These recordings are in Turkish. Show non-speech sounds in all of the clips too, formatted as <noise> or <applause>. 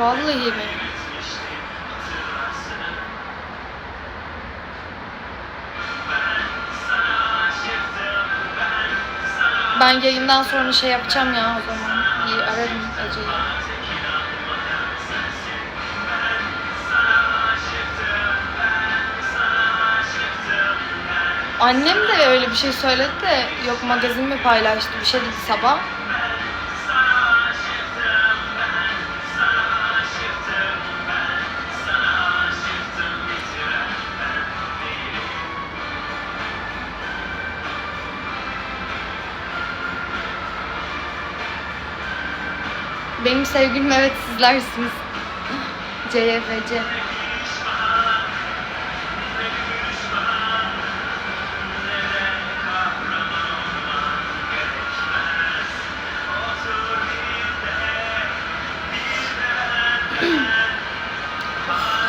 Vallahi mi? Ben yayından sonra şey yapacağım ya o zaman. Bir ararım Ece'yi. Annem de öyle bir şey söyledi de yok magazin mi paylaştı bir şey dedi sabah. Benim sevgilim evet sizlersiniz. CYFC.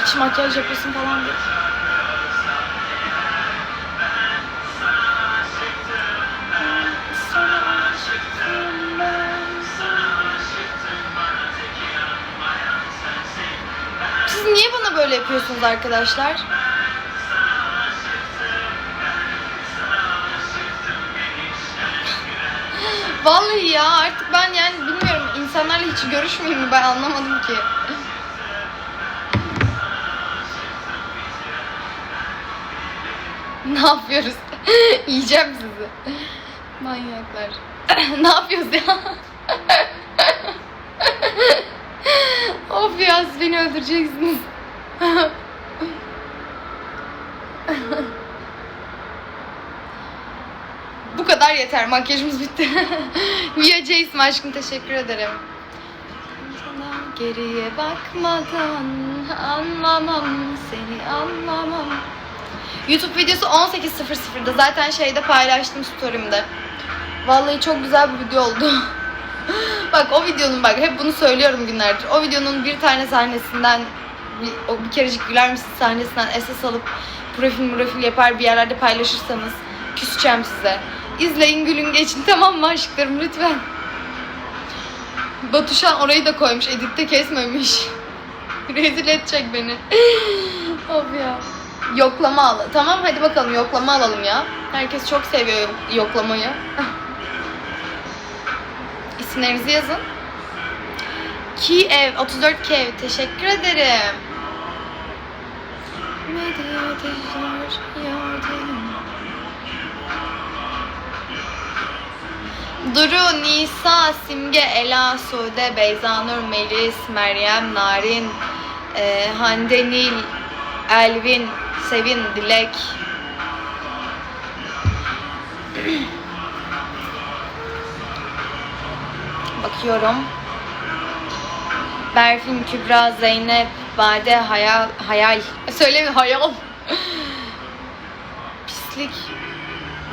Hiç makyaj yapıyorsun falan değil. Böyle yapıyorsunuz arkadaşlar? <laughs> Vallahi ya artık ben yani bilmiyorum insanlarla hiç görüşmeyeyim mi ben anlamadım ki. <laughs> ne yapıyoruz? <laughs> Yiyeceğim sizi. Manyaklar. ne yapıyoruz ya? of ya beni öldüreceksiniz. <laughs> Bu kadar yeter. Makyajımız bitti. <laughs> Via Jason aşkım teşekkür ederim. Geriye bakmadan anlamam seni anlamam. YouTube videosu 18.00'da zaten şeyde paylaştım story'imde. Vallahi çok güzel bir video oldu. <laughs> bak o videonun bak hep bunu söylüyorum günlerdir. O videonun bir tane sahnesinden bir, o bir kerecik güler misin sahnesinden esas alıp profil profil yapar bir yerlerde paylaşırsanız küseceğim size. İzleyin gülün geçin tamam mı aşklarım lütfen. Batuşan orayı da koymuş editte kesmemiş. <laughs> Rezil edecek beni. <laughs> of ya. Yoklama al. Tamam hadi bakalım yoklama alalım ya. Herkes çok seviyor yoklamayı. <laughs> İsimlerinizi yazın. Kiev 34 Kiev teşekkür ederim. Yardım. Duru, Nisa, Simge, Ela, Sude, Beyza Nur, Melis, Meryem, Narin, e, Hande Nil, Elvin, Sevin, Dilek. <clears throat> Bakıyorum. Berfin, Kübra, Zeynep, Bade, Hayal, Hayal. Söyleme Hayal. Pislik.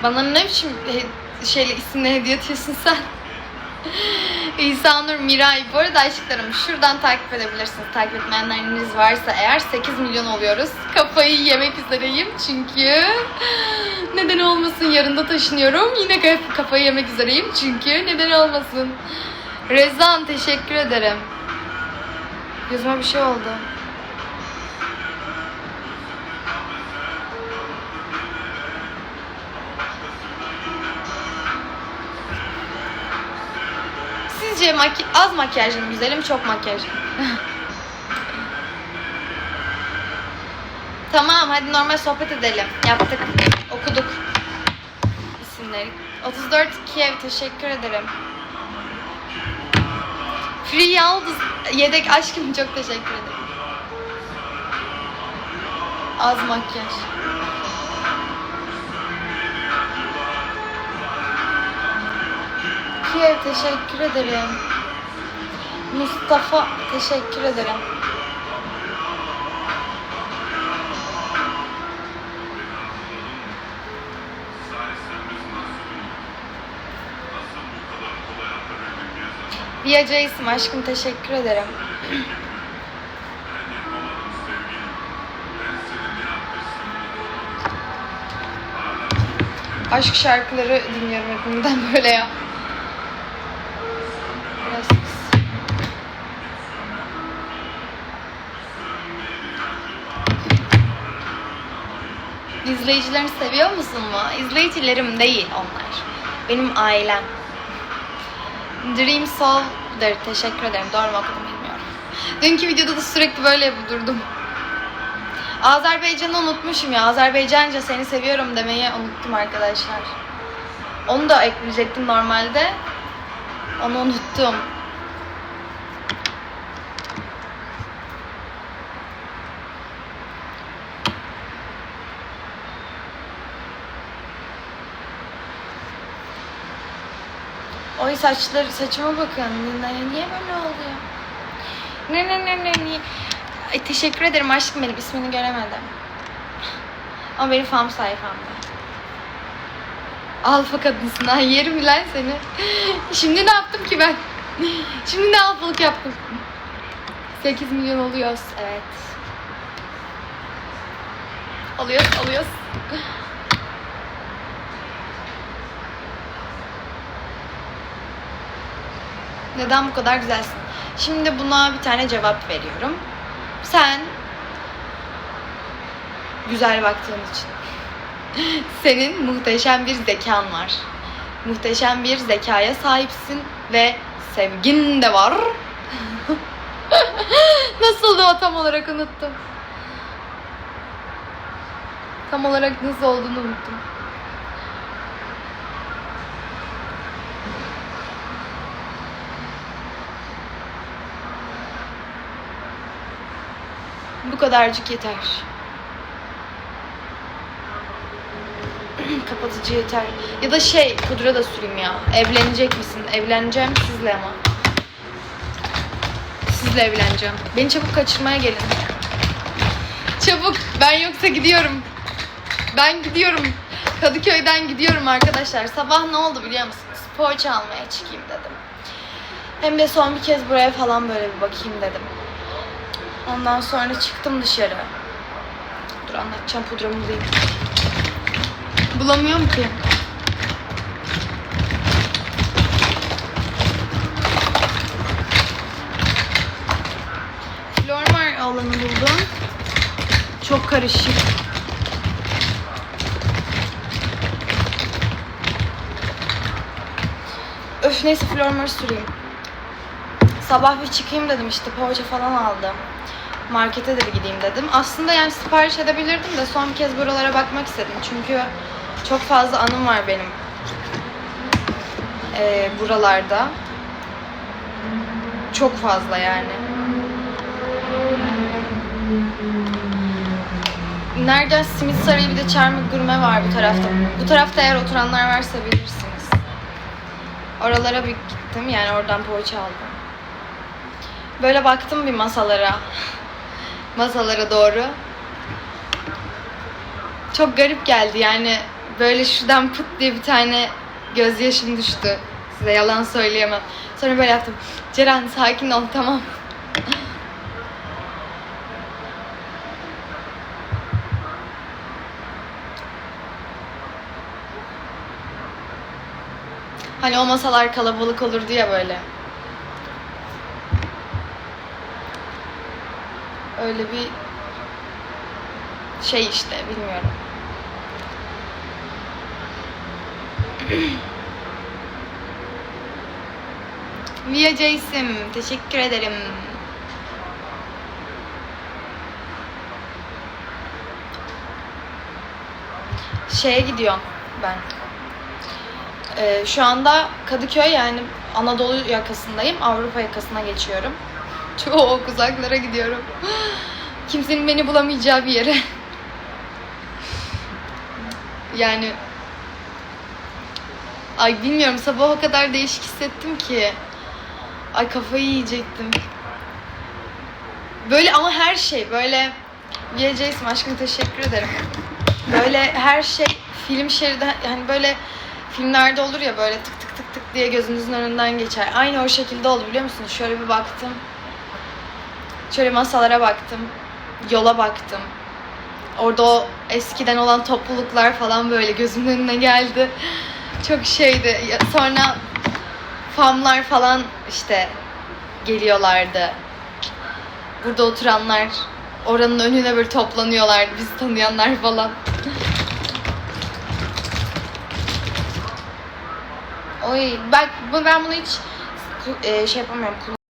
Bana ne biçim şeyle isimle hediye atıyorsun sen? İsa Nur Miray. Bu arada aşklarım şuradan takip edebilirsiniz. Takip etmeyenleriniz varsa eğer 8 milyon oluyoruz. Kafayı yemek üzereyim çünkü neden olmasın yarında taşınıyorum. Yine kaf- kafayı yemek üzereyim çünkü neden olmasın. Rezan teşekkür ederim. Gözüme bir şey oldu. Sizce maki- az makyajlı mı güzelim çok makyajlı mı? <laughs> tamam hadi normal sohbet edelim. Yaptık. Okuduk. İsimleri. 34 Kiev teşekkür ederim. Free Yaldız yedek aşkım çok teşekkür ederim. Az makyaj. Kiev teşekkür ederim. Mustafa teşekkür ederim. Via Jason aşkım teşekkür ederim. Aşk şarkıları dinliyorum hepimden böyle ya. İzleyicilerini seviyor musun mu? İzleyicilerim değil onlar. Benim ailem. Dream Soul'dır. Teşekkür ederim. Doğru mu okudum bilmiyorum. Dünkü videoda da sürekli böyle durdum. Azerbaycan'ı unutmuşum ya. Azerbaycanca seni seviyorum demeyi unuttum arkadaşlar. Onu da ekleyecektim normalde. Onu unuttum. Saçları saçıma bakın. Niye niye böyle oluyor? Ne ne ne ne niye? Ay, teşekkür ederim aşkım benim ismini göremedim. Ama benim fan sayfamda. Alfa kadınsın ha yerim lan seni. Şimdi ne yaptım ki ben? Şimdi ne alfalık yaptım? 8 milyon oluyoruz evet. Alıyoruz alıyoruz. Neden bu kadar güzelsin? Şimdi buna bir tane cevap veriyorum. Sen güzel baktığın için. <laughs> Senin muhteşem bir zekan var. Muhteşem bir zekaya sahipsin ve sevgin de var. <laughs> Nasıldı o tam olarak unuttum. Tam olarak nasıl olduğunu unuttum. Bu kadarcık yeter. <clears throat> Kapatıcı yeter. Ya da şey pudra da süreyim ya. Evlenecek misin? Evleneceğim sizle ama. Sizle evleneceğim. Beni çabuk kaçırmaya gelin. Çabuk. Ben yoksa gidiyorum. Ben gidiyorum. Kadıköy'den gidiyorum arkadaşlar. Sabah ne oldu biliyor musunuz? Poğaça almaya çıkayım dedim. Hem de son bir kez buraya falan böyle bir bakayım dedim. Ondan sonra çıktım dışarı. Dur anlatacağım pudramı bulayım. Bulamıyorum ki. Flormar alanı buldum. Çok karışık. Öf neyse Flormar'ı süreyim. Sabah bir çıkayım dedim işte poğaça falan aldım. Markete de bir gideyim dedim. Aslında yani sipariş edebilirdim de son bir kez buralara bakmak istedim. Çünkü çok fazla anım var benim. Ee, buralarda. Çok fazla yani. Nerede simit sarayı bir de çarmık gurme var bu tarafta. Bu tarafta eğer oturanlar varsa bilirsiniz. Oralara bir gittim yani oradan poğaça aldım. Böyle baktım bir masalara. masalara doğru. Çok garip geldi yani böyle şuradan pıt diye bir tane gözyaşım düştü. Size yalan söyleyemem. Sonra böyle yaptım. Ceren sakin ol tamam. Hani o masalar kalabalık olurdu ya böyle. Öyle bir şey işte bilmiyorum. <clears throat> Via Jason teşekkür ederim. Şeye gidiyorum ben. Ee, şu anda Kadıköy yani Anadolu yakasındayım. Avrupa yakasına geçiyorum. Çok uzaklara gidiyorum. Kimsenin beni bulamayacağı bir yere. Yani Ay bilmiyorum sabah o kadar değişik hissettim ki. Ay kafayı yiyecektim. Böyle ama her şey böyle VJ'sim aşkım teşekkür ederim. Böyle her şey film şeridi hani böyle filmlerde olur ya böyle tık tık tık tık diye gözünüzün önünden geçer. Aynı o şekilde oldu biliyor musunuz? Şöyle bir baktım. Şöyle masalara baktım. Yola baktım. Orada o eskiden olan topluluklar falan böyle gözümün önüne geldi. Çok şeydi. Sonra famlar falan işte geliyorlardı. Burada oturanlar oranın önüne böyle toplanıyorlardı bizi tanıyanlar falan. <laughs> Oy bak ben bunu hiç e, şey yapamıyorum.